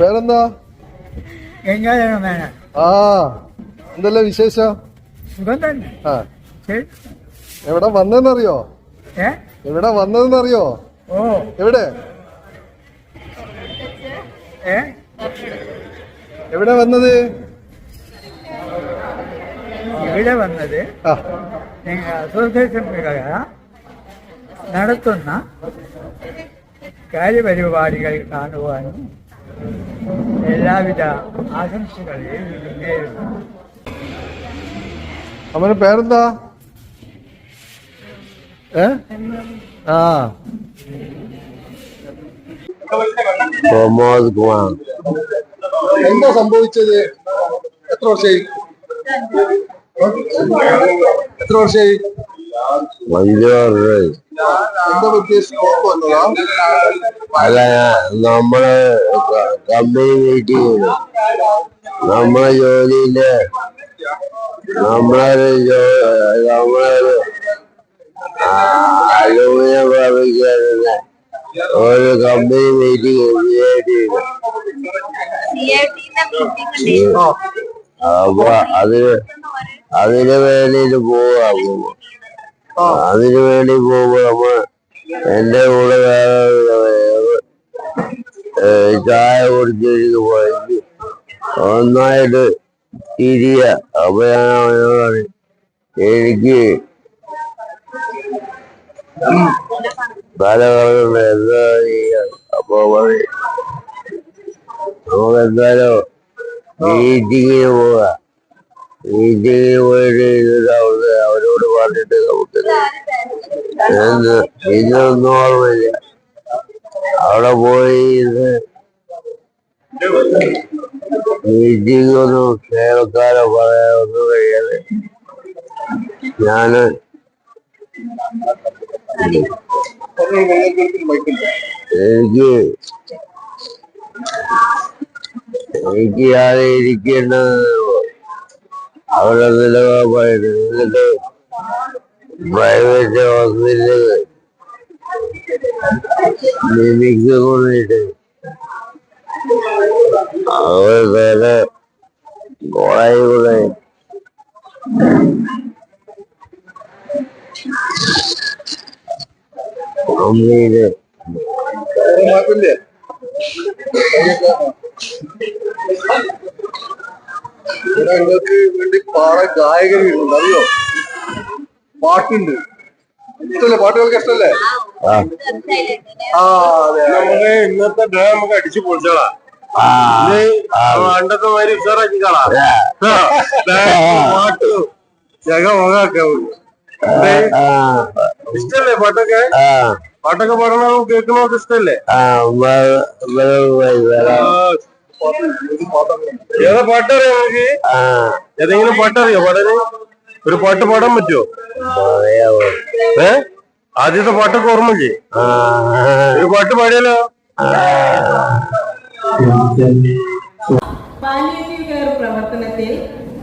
പേരെന്താ? ഗംഗാധരൻ മേനൻ ആ എന്തല്ലേ വിശേഷം? സുഖം തന്നെ. ആ. ശരി. എവിടെ വന്നതെന്നറിയോ? ഏ? എവിടെ വന്നതെന്നറിയോ? ഓ. എവിടെ? ഏ? എവിടെ വന്നത്? ഇവിടെ വന്നത്? ആ. നിങ്ങൾ അസോസിയേഷൻ മേഖല നടത്തുന്ന കാര്യപരിപാടികൾ കാണുവാനും എല്ലാവിധ ആശംസകളെയും നേരുന്നു. അവന് പേരെന്താ? ഏ? ആ. പ്രമോദ് കുമാർ. എന്താ സംഭവിച്ചത്? എത്ര വർഷമായി? എത്ര വർഷമായി? അഞ്ചാറ് എന്താ പറ്റിയ? സ്ട്രോക്ക് വന്നതാ? അല്ല നമ്മൾ ക- കമ്പനി ജോലിയിലെ നമ്മളെ ജോലിയിൽ നമ്മളൊരു ജോ- നമ്മളൊരു അലൂമിനിയം ഫാബ്രിക്കേഷന് ഒരു കമ്പനി മീറ്റിംഗ് അപ്പൊ അതിന് അതിന് വേണ്ടിട്ട് പോവാ അതിനു വേണ്ടി പോകുമ്പോ നമ്മൾ എന്റെ കൂടെ വേറെ ചായ കുടിച്ചിട്ട് പോയി. നന്നായിട്ട് തിരിയ അപ്പൊ ഞാൻ അവനോട് പറഞ്ഞു, എനിക്ക് തല കറങ്ങുന്നുണ്ട് എന്താ അപ്പൊ പറയും നമുക്ക് എന്തായാലും മീറ്റിങ്ങിന് പോവാ. മീറ്റിങ്ങിന് പോയിട്ട് ഇരുന്നിട്ട് അവരോട് പറഞ്ഞിട്ട് നമുക്ക് ഇന്നൊന്നും ഓർമ്മയില്ല. അവിടെ പോയി ഇരുന്ന് മീറ്റിംഗ് ഒന്നും കേൾക്കാനോ പറയാനോ ഒന്നും കഴിയാതെ ഞാൻ എനിക്ക് എനിക്ക് ആരെ ഇരിക്കേണ്ടത് അവിടെ നിലവായിട്ട് എന്നിട്ട് പ്രൈവറ്റ് ഹോസ്പിറ്റലിൽ മിമിക്സ് കൊണ്ടിട്ട് അവർ വേറെ കോളേജ് കൂടെ കമ്പനിയിൽ ഇവിടെ നിങ്ങൾക്ക് വേണ്ടി പാടാൻ ഗായകർ വരുന്നുണ്ട് അറിയോ? പാട്ടുണ്ട്. ഇഷ്ടല്ലേ? പാട്ടുകൾക്ക് അതെ നമുക്ക് ഇന്നത്തെ ഡേ നമുക്ക് അടിച്ചു പൊളിച്ചോളാം. പണ്ടത്തെ മാതിരി ഉഷാറാക്കി കാണാം പാട്ട്. ജഗ മകാക്കെ ആ ഇഷ്ടല്ലേ പാട്ടൊക്കെ? പാട്ടൊക്കെ പാടണ കേൾക്കണമൊക്കെ ഇഷ്ടല്ലേ. ഏതാ പാട്ടറിയോ നമുക്ക് ഏതെങ്കിലും പാട്ടറിയോ പാടാന് ഒരു പാട്ട് പാടാൻ പറ്റുമോ ഏ? ആദ്യത്തെ പാട്ടൊക്കെ ഓർമ്മയില്ലേ? ഒരു പാട്ട് പാടിയാലോ? പാലിയേറ്റീവ് പ്രവർത്തനത്തിൽ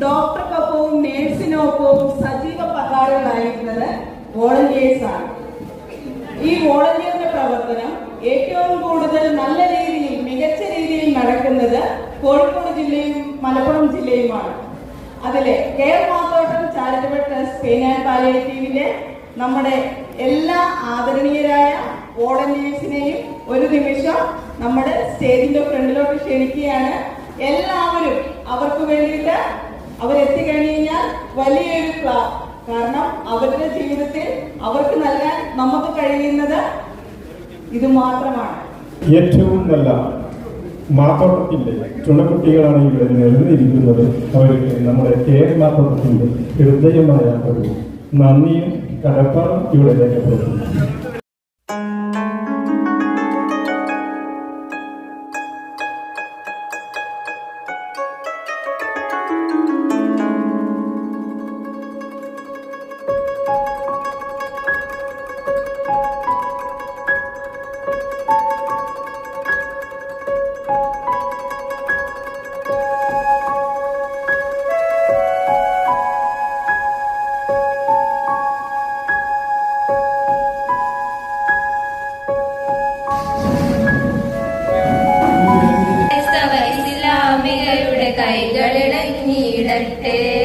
ഡോക്ടർക്കൊപ്പവും നേഴ്സിനൊപ്പവും സജീവ പങ്കാളികളായിരുന്നത് വോളണ്ടിയേഴ്സ് ആണ്. ഈ വോളണ്ടിയറിന്റെ പ്രവർത്തനം ഏറ്റവും കൂടുതൽ നല്ല രീതിയിൽ മികച്ച രീതിയിൽ നടക്കുന്നത് കോഴിക്കോട് ജില്ലയും മലപ്പുറം ജില്ലയുമാണ്. അതിലെ care Mathottam charitable trust pain and പാലിയേറ്റീവിലെ നമ്മുടെ എല്ലാ ആദരണീയരായ വോളണ്ടിയേഴ്സിനെയും ഒരു നിമിഷം നമ്മുടെ സ്റ്റേജിന്റെ ഫ്രണ്ടിലോട്ട് ക്ഷണിക്കുകയാണ്. എല്ലാവരും അവർക്ക് വേണ്ടിയിട്ട് അവരെത്തിക്കഴിഞ്ഞു കഴിഞ്ഞാൽ വലിയൊരു ക്ലാസ് കാരണം അവരുടെ ജീവിതത്തിൽ അവർക്ക് നൽകാൻ നമുക്ക് കഴിയുന്നത് ഇത് മാത്രമാണ്. ഏറ്റവും നല്ല മാത്തോട്ടത്തിന്റെ ചുണക്കുട്ടികളാണ് ഇവിടെ നിലനിന്നിരിക്കുന്നത്. അവർക്ക് നമ്മുടെ കേരള മാത്തോട്ടത്തിന്റെ ഹൃദയമായ ഒരു നന്ദിയും കടപ്പാടും ഇവിടെ രേഖപ്പെടുത്തുന്നു Eh,